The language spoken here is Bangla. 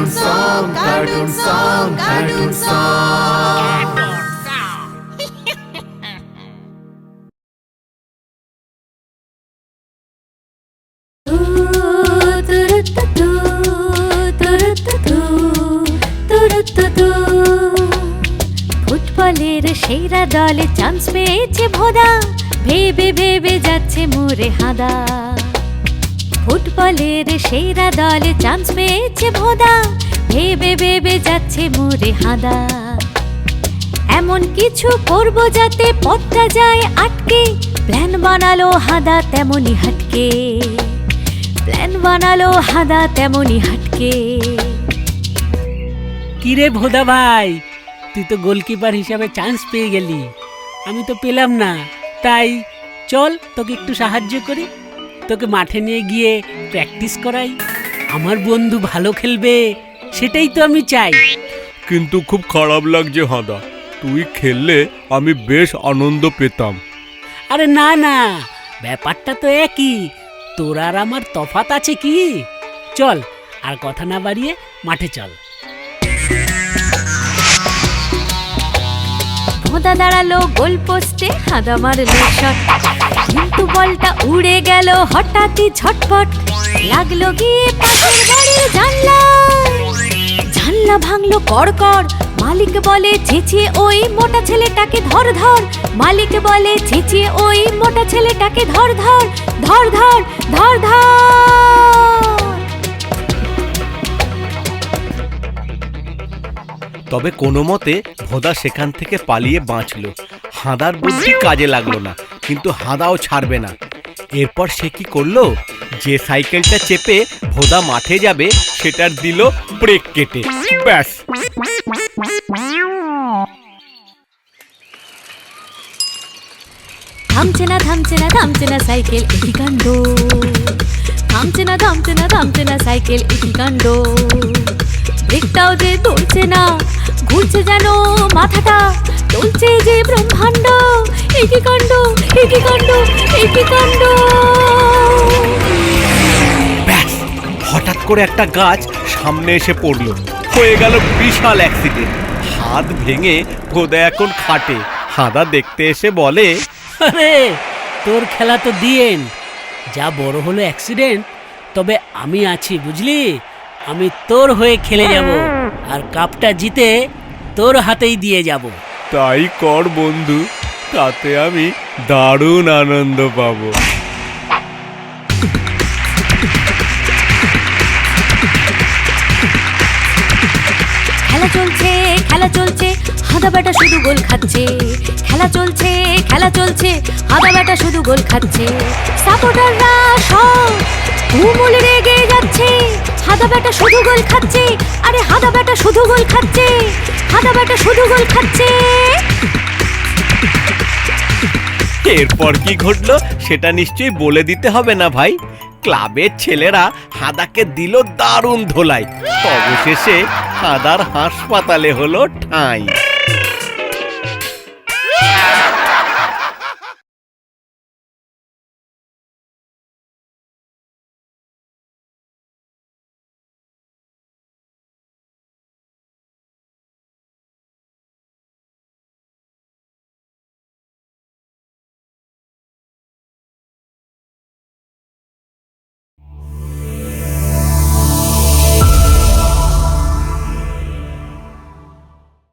cartoon song, cartoon song, cartoon song. ফুটবলের দলে চান্স পেয়েছে ভোদা ভেবে ভেবে যাচ্ছে মোরে হাদা ফুটবলের সেরা দলে চান্স পেয়েছে ভোদা। ভেবে ভেবে যাচ্ছে মোরে হাদা। এমন কিছু করব যাতে পথটা যায় আটকে। প্ল্যান বানালো হাদা তেমনি হাটকে। প্ল্যান বানালো হাদা তেমনি হাটকে। কিরে ভোদা ভাই, তুই তো গোলকিপার হিসাবে চান্স পেয়ে গেলি। আমি তো পেলাম না, তাই চল তোকে একটু সাহায্য করি। তোকে মাঠে নিয়ে গিয়ে প্র্যাকটিস করাই। আমার বন্ধু ভালো খেলবে সেটাই তো আমি চাই। কিন্তু খুব খারাপ লাগছে হাঁদা। তুই খেললে আমি বেশ আনন্দ পেতাম। আরে না না ব্যাপারটা তো একই। তোর আর আমার তফাত আছে কি? চল আর কথা না বাড়িয়ে মাঠে চল। ভোদা দাঁড়াল গোল পোস্টে হাদা মারলো শট কিন্তু উড়ে গেল হঠাৎই ঝটপট লাগল গিয়ে পাশের বাড়ির জানলা। জানলা ভাঙলো কড়কড়। মালিক বলে, চেঁচিয়ে ওই মোটা ছেলেটাকে ধর ধর। মালিক বলে, চেঁচিয়ে ওই মোটা ছেলেটাকে ধর ধর। ধর ধর ধর তবে কোনো মতে ভোদা সেখান থেকে পালিয়ে বাঁচল। হাঁদার বুদ্ধি কাজে লাগল না। কিন্তু হাঁদাও ছাড়বে না। এরপর সে কি করল? যে সাইকেলটা চেপে ভোদা মাঠে যাবে, সেটার দিল ব্রেক কেটে। ব্যাস। থামছে না থামছে না থামছে না সাইকেল, একই কাণ্ড। থামছে না থামছে না থামছে না সাইকেল, একই কাণ্ড। ব্রেকটাও যে তুলছে না, ঘুরছে যেন মাথাটা। চলছে যে ব্রহ্মাণ্ড। একই কাণ্ড একই কাণ্ড একই কাণ্ড। ব্যাস হঠাৎ করে একটা গাছ সামনে এসে পড়ল। হয়ে গেল বিশাল অ্যাক্সিডেন্ট হাত ভেঙে ভোদা এখন খাটে। হাঁদা দেখতে এসে বলে আরে তোর খেলা তো দিয়েন যা বড় হলো অ্যাক্সিডেন্ট তবে আমি আছি বুঝলি? আমি তোর হয়ে খেলে যাব। আর কাপটা জিতে তোর হাতেই দিয়ে যাব। তাই কর বন্ধু, তাতে আমি দারুণ আনন্দ পাবো। খেলা চলছে খেলা চলছে, হাদা বেটা শুধু গোল খাচ্ছে। খেলা চলছে খেলা চলছে, হাদা বেটা শুধু গোল খাচ্ছে। সাপোর্টাররা সব তুমুল রেগে যাচ্ছে। হাদা বেটা শুধু গোল খাচ্ছে। আরে হাদা বেটা শুধু গোল খাচ্ছে। হাদা বেটা শুধু গোল খাচ্ছে। এরপর কি ঘটলো সেটা নিশ্চয়ই বলে দিতে হবে না ভাই। ক্লাবের ছেলেরা হাদাকে দিল দারুণ ধোলাই। অবশেষে হাদার হাসপাতালে হলো ঠাঁই।